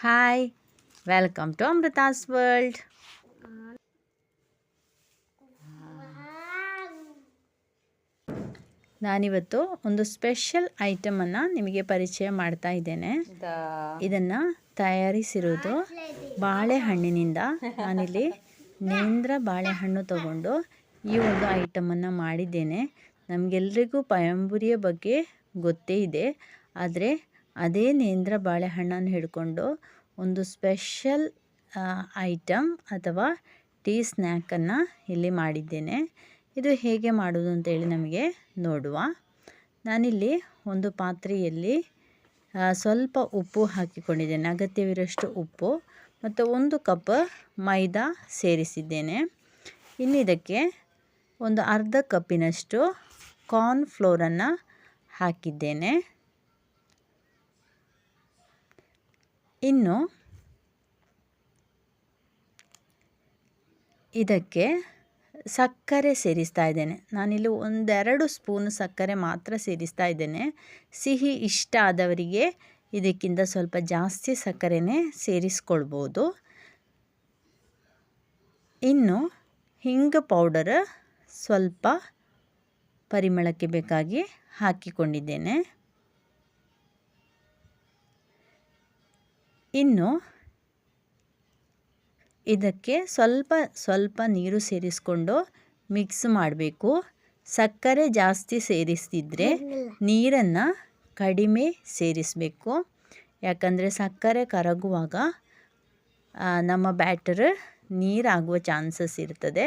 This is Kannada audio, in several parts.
Hi welcome to Amrita's world ನಾನಿವತ್ತು ಒಂದು ಸ್ಪೆಷಲ್ ಐಟಮನ್ನು ನಿಮಗೆ ಪರಿಚಯ ಮಾಡ್ತಾ ಇದ್ದೇನೆ. ಇದನ್ನು ತಯಾರಿಸಿರೋದು ಬಾಳೆಹಣ್ಣಿನಿಂದ. ನಾನಿಲ್ಲಿ ನೇಂದ್ರ ಬಾಳೆಹಣ್ಣು ತಗೊಂಡು ಈ ಒಂದು ಐಟಮನ್ನು ಮಾಡಿದ್ದೇನೆ. ನಮಗೆಲ್ರಿಗೂ ಪಯಂಬುರಿಯ ಬಗ್ಗೆ ಗೊತ್ತೇ ಇದೆ. ಆದರೆ ಅದೇ ನೇಂದ್ರ ಬಾಳೆಹಣ್ಣನ್ನು ಹಿಡ್ಕೊಂಡು ಒಂದು ಸ್ಪೆಷಲ್ ಐಟಮ್ ಅಥವಾ ಟೀ ಸ್ನ್ಯಾಕನ್ನು ಇಲ್ಲಿ ಮಾಡಿದ್ದೇನೆ. ಇದು ಹೇಗೆ ಮಾಡೋದು ಅಂತೇಳಿ ನಮಗೆ ನೋಡುವ. ನಾನಿಲ್ಲಿ ಒಂದು ಪಾತ್ರೆಯಲ್ಲಿ ಸ್ವಲ್ಪ ಉಪ್ಪು ಹಾಕಿಕೊಂಡಿದ್ದೇನೆ. ಅಗತ್ಯವಿರೋಷ್ಟು ಉಪ್ಪು ಮತ್ತು ಒಂದು ಕಪ್ ಮೈದಾ ಸೇರಿಸಿದ್ದೇನೆ. ಇನ್ನು ಇದಕ್ಕೆ ಒಂದು ಅರ್ಧ ಕಪ್ಪಿನಷ್ಟು ಕಾರ್ನ್ ಫ್ಲೋರನ್ನು ಹಾಕಿದ್ದೇನೆ. ಇನ್ನು ಇದಕ್ಕೆ ಸಕ್ಕರೆ ಸೇರಿಸ್ತಾ ಇದ್ದೇನೆ. ನಾನಿಲ್ಲಿ ಒಂದೆರಡು ಸ್ಪೂನ್ ಸಕ್ಕರೆ ಮಾತ್ರ ಸೇರಿಸ್ತಾ ಇದ್ದೇನೆ. ಸಿಹಿ ಇಷ್ಟ ಆದವರಿಗೆ ಇದಕ್ಕಿಂತ ಸ್ವಲ್ಪ ಜಾಸ್ತಿ ಸಕ್ಕರೆನೇ ಸೇರಿಸ್ಕೊಳ್ಬೋದು. ಇನ್ನು ಹಿಂಗ ಪೌಡರ್ ಸ್ವಲ್ಪ ಪರಿಮಳಕ್ಕೆ ಬೇಕಾಗಿ ಹಾಕಿಕೊಂಡಿದ್ದೇನೆ. ಇನ್ನು ಇದಕ್ಕೆ ಸ್ವಲ್ಪ ಸ್ವಲ್ಪ ನೀರು ಸೇರಿಸ್ಕೊಂಡು ಮಿಕ್ಸ್ ಮಾಡಬೇಕು. ಸಕ್ಕರೆ ಜಾಸ್ತಿ ಸೇರಿಸ್ತಿದ್ರೆ ನೀರನ್ನು ಕಡಿಮೆ ಸೇರಿಸಬೇಕು. ಯಾಕಂದರೆ ಸಕ್ಕರೆ ಕರಗುವಾಗ ನಮ್ಮ ಬ್ಯಾಟರ್ ನೀರಾಗುವ ಚಾನ್ಸಸ್ ಇರ್ತದೆ.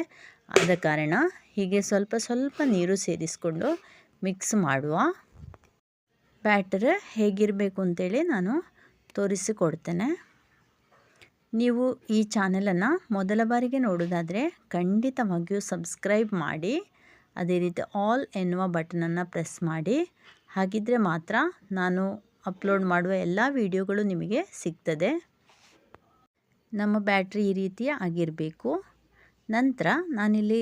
ಆದ ಕಾರಣ ಹೀಗೆ ಸ್ವಲ್ಪ ಸ್ವಲ್ಪ ನೀರು ಸೇರಿಸ್ಕೊಂಡು ಮಿಕ್ಸ್ ಮಾಡುವ. ಬ್ಯಾಟರ್ ಹೇಗಿರಬೇಕು ಅಂತೇಳಿ ನಾನು ತೋರಿಸಿಕೊಡ್ತೇನೆ. ನೀವು ಈ ಚಾನೆಲನ್ನು ಮೊದಲ ಬಾರಿಗೆ ನೋಡೋದಾದರೆ ಖಂಡಿತವಾಗಿಯೂ ಸಬ್ಸ್ಕ್ರೈಬ್ ಮಾಡಿ, ಅದೇ ರೀತಿ ಆಲ್ ಎನ್ನುವ ಬಟನನ್ನು ಪ್ರೆಸ್ ಮಾಡಿ. ಹಾಗಿದ್ದರೆ ಮಾತ್ರ ನಾನು ಅಪ್ಲೋಡ್ ಮಾಡುವ ಎಲ್ಲ ವಿಡಿಯೋಗಳು ನಿಮಗೆ ಸಿಗ್ತದೆ. ನಮ್ಮ ಬ್ಯಾಟ್ರಿ ಈ ರೀತಿಯ ಆಗಿರಬೇಕು. ನಂತರ ನಾನಿಲ್ಲಿ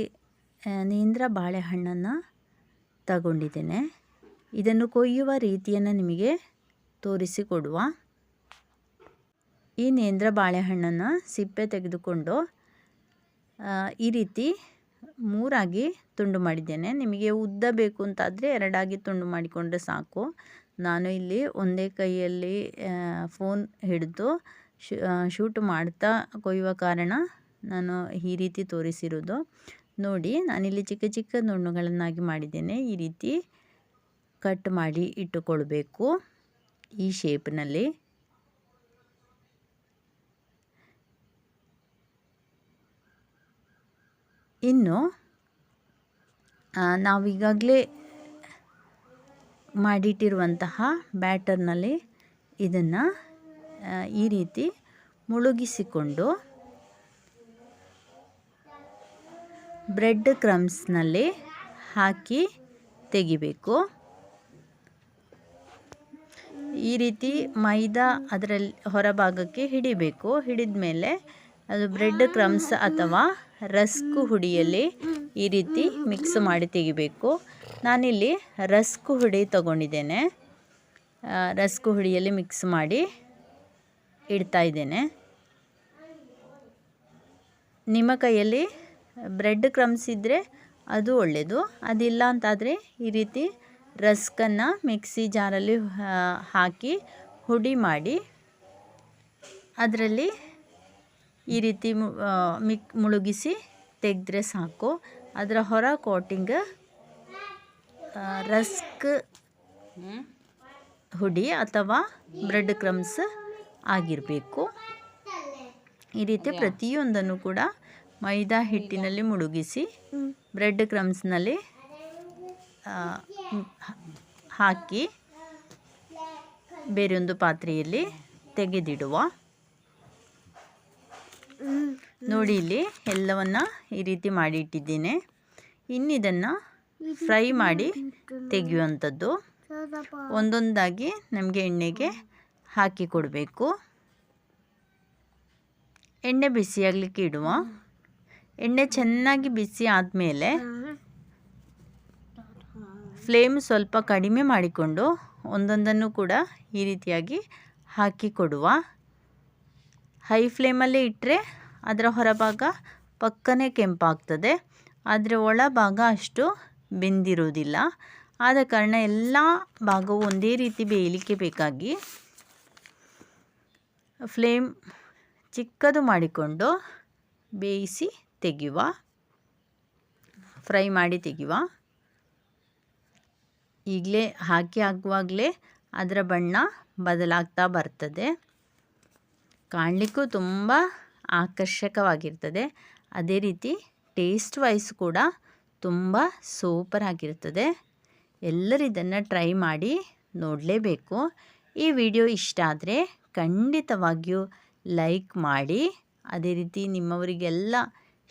ನೇಂದ್ರ ಬಾಳೆಹಣ್ಣನ್ನು ತಗೊಂಡಿದ್ದೇನೆ. ಇದನ್ನು ಕೊಯ್ಯುವ ರೀತಿಯನ್ನು ನಿಮಗೆ ತೋರಿಸಿಕೊಡುವ. ಈ ನೇಂದ್ರ ಬಾಳೆಹಣ್ಣನ್ನು ಸಿಪ್ಪೆ ತೆಗೆದುಕೊಂಡು ಈ ರೀತಿ ಮೂರಾಗಿ ತುಂಡು ಮಾಡಿದ್ದೇನೆ. ನಿಮಗೆ ಉದ್ದ ಬೇಕು ಅಂತಾದರೆ ಎರಡಾಗಿ ತುಂಡು ಮಾಡಿಕೊಂಡ್ರೆ ಸಾಕು. ನಾನು ಇಲ್ಲಿ ಒಂದೇ ಕೈಯಲ್ಲಿ ಫೋನ್ ಹಿಡಿದು ಶೂಟ್ ಮಾಡ್ತಾ ಕೊಯ್ಯುವ ಕಾರಣ ನಾನು ಈ ರೀತಿ ತೋರಿಸಿರೋದು. ನೋಡಿ, ನಾನಿಲ್ಲಿ ಚಿಕ್ಕ ಚಿಕ್ಕ ನುಣ್ಣುಗಳನ್ನಾಗಿ ಮಾಡಿದ್ದೇನೆ. ಈ ರೀತಿ ಕಟ್ ಮಾಡಿ ಇಟ್ಟುಕೊಳ್ಬೇಕು ಈ ಶೇಪ್ನಲ್ಲಿ ಇನ್ನು ನಾವೀಗಾಗಲೇ ಮಾಡಿಟ್ಟಿರುವಂತಹ ಬ್ಯಾಟರ್ನಲ್ಲಿ ಇದನ್ನು ಈ ರೀತಿ ಮುಳುಗಿಸಿಕೊಂಡು ಬ್ರೆಡ್ ಕ್ರಮ್ಸ್ನಲ್ಲಿ ಹಾಕಿ ತೆಗಿಬೇಕು. ಈ ರೀತಿ ಮೈದಾ ಅದರಲ್ಲಿ ಹೊರಭಾಗಕ್ಕೆ ಹಿಡಿಬೇಕು. ಹಿಡಿದ ಮೇಲೆ ಅದು ಬ್ರೆಡ್ ಕ್ರಮ್ಸ್ ಅಥವಾ ರಸ್ಕ್ ಹುಡಿಯಲ್ಲಿ ಈ ರೀತಿ ಮಿಕ್ಸ್ ಮಾಡಿ ತೆಗಿಬೇಕು. ನಾನಿಲ್ಲಿ ರಸ್ಕು ಹುಡಿ ತಗೊಂಡಿದ್ದೇನೆ. ರಸ್ಕು ಹುಡಿಯಲ್ಲಿ ಮಿಕ್ಸ್ ಮಾಡಿ ಇಡ್ತಾ ಇದ್ದೇನೆ. ನಿಮ್ಮ ಕೈಯಲ್ಲಿ ಬ್ರೆಡ್ ಕ್ರಮ್ಸ್ ಇದ್ದರೆ ಅದು ಒಳ್ಳೆಯದು ಅದಿಲ್ಲ ಅಂತಾದರೆ ಈ ರೀತಿ ರಸ್ಕನ್ನು ಮಿಕ್ಸಿ ಜಾರಲ್ಲಿ ಹಾಕಿ ಹುಡಿ ಮಾಡಿ ಅದರಲ್ಲಿ ಈ ರೀತಿ ಮಿಕ್ ಮುಳುಗಿಸಿ ತೆಗೆದ್ರೆ ಸಾಕು. ಅದರ ಹೊರ ಕೋಟಿಂಗ್ ರಸ್ಕ್ ಹುಡಿ ಅಥವಾ ಬ್ರೆಡ್ ಕ್ರಮ್ಸ್ ಆಗಿರಬೇಕು. ಈ ರೀತಿ ಪ್ರತಿಯೊಂದನ್ನು ಕೂಡ ಮೈದಾ ಹಿಟ್ಟಿನಲ್ಲಿ ಮುಳುಗಿಸಿ ಬ್ರೆಡ್ ಕ್ರಮ್ಸ್ನಲ್ಲಿ ಹಾಕಿ ಬೇರೆಯೊಂದು ಪಾತ್ರೆಯಲ್ಲಿ ತೆಗೆದಿಡುವ. ನೋಡಿ ಇಲ್ಲಿ ಎಲ್ಲವನ್ನು ಈ ರೀತಿ ಮಾಡಿ ಇಟ್ಟಿದ್ದೇನೆ. ಇನ್ನಿದನ್ನು ಫ್ರೈ ಮಾಡಿ ತೆಗೆಯುವಂಥದ್ದು. ಒಂದೊಂದಾಗಿ ನಮಗೆ ಎಣ್ಣೆಗೆ ಹಾಕಿ ಕೊಡಬೇಕು. ಎಣ್ಣೆ ಬಿಸಿಯಾಗಲಿಕ್ಕೆ ಇಡುವ. ಎಣ್ಣೆ ಚೆನ್ನಾಗಿ ಬಿಸಿ ಆದಮೇಲೆ ಫ್ಲೇಮ್ ಸ್ವಲ್ಪ ಕಡಿಮೆ ಮಾಡಿಕೊಂಡು ಒಂದೊಂದನ್ನು ಕೂಡ ಈ ರೀತಿಯಾಗಿ ಹಾಕಿ ಕೊಡುವ. ಹೈ ಫ್ಲೇಮಲ್ಲೇ ಇಟ್ಟರೆ ಅದರ ಹೊರಭಾಗ ಪಕ್ಕನೆ ಕೆಂಪಾಗ್ತದೆ. ಆದರೆ ಒಳಭಾಗ ಅಷ್ಟು ಬೆಂದಿರೋದಿಲ್ಲ ಆದ ಕಾರಣ ಎಲ್ಲ ಭಾಗವು ಒಂದೇ ರೀತಿ ಬೇಯಲಿಕ್ಕೆ ಬೇಕಾಗಿ ಫ್ಲೇಮ್ ಚಿಕ್ಕದು ಮಾಡಿಕೊಂಡು ಬೇಯಿಸಿ ತೆಗೆಯುವ, ಫ್ರೈ ಮಾಡಿ ತೆಗೆಯುವ. ಈಗಲೇ ಹಾಕಿ ಆಗುವಾಗಲೇ ಅದರ ಬಣ್ಣ ಬದಲಾಗ್ತಾ ಬರ್ತದೆ. ಕಾಣಲಿಕ್ಕೂ ತುಂಬ ಆಕರ್ಷಕವಾಗಿರ್ತದೆ. ಅದೇ ರೀತಿ ಟೇಸ್ಟ್ ವೈಸ್ ಕೂಡ ತುಂಬ ಸೂಪರ್ ಆಗಿರ್ತದೆ. ಎಲ್ಲರೂ ಇದನ್ನು ಟ್ರೈ ಮಾಡಿ ನೋಡಲೇಬೇಕು. ಈ ವಿಡಿಯೋ ಇಷ್ಟ ಆದರೆ ಖಂಡಿತವಾಗಿಯೂ ಲೈಕ್ ಮಾಡಿ. ಅದೇ ರೀತಿ ನಿಮ್ಮವರಿಗೆಲ್ಲ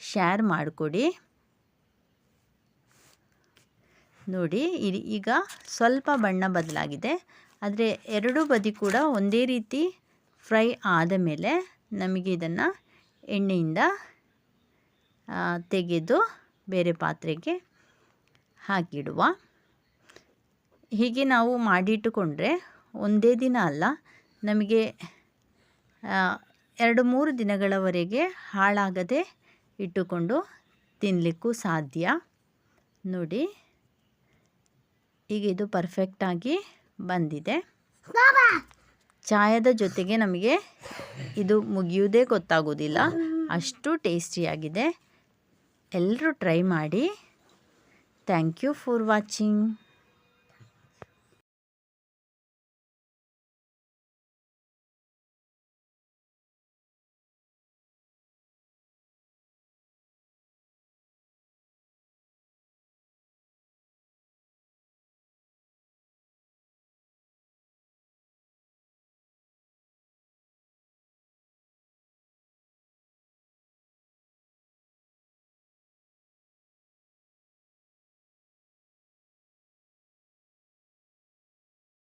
ಶೇರ್ ಮಾಡಿಕೊಡಿ. ನೋಡಿ ಈಗ ಸ್ವಲ್ಪ ಬಣ್ಣ ಬದಲಾಗಿದೆ. ಆದರೆ ಎರಡೂ ಬದಿ ಕೂಡ ಒಂದೇ ರೀತಿ ಫ್ರೈ ಆದ ಮೇಲೆ ನಮಗೆ ಇದನ್ನು ಎಣ್ಣೆಯಿಂದ ತೆಗೆದು ಬೇರೆ ಪಾತ್ರೆಗೆ ಹಾಕಿಡುವ. ಹೀಗೆ ನಾವು ಮಾಡಿಟ್ಟುಕೊಂಡ್ರೆ ಒಂದೇ ದಿನ ಅಲ್ಲ, ನಮಗೆ ಎರಡು ಮೂರು ದಿನಗಳವರೆಗೆ ಹಾಳಾಗದೆ ಇಟ್ಟುಕೊಂಡು ತಿನ್ನಲಿಕ್ಕೂ ಸಾಧ್ಯ. ನೋಡಿ, ಈಗ ಇದು ಪರ್ಫೆಕ್ಟಾಗಿ ಬಂದಿದೆ. ಚಾಯದ ಜೊತೆಗೆ ನಮಗೆ ಇದು ಮುಗಿಯುವುದೇ ಗೊತ್ತಾಗೋದಿಲ್ಲ ಅಷ್ಟು ಟೇಸ್ಟಿಯಾಗಿದೆ. ಎಲ್ಲರೂ ಟ್ರೈ ಮಾಡಿ. Thank you for watching.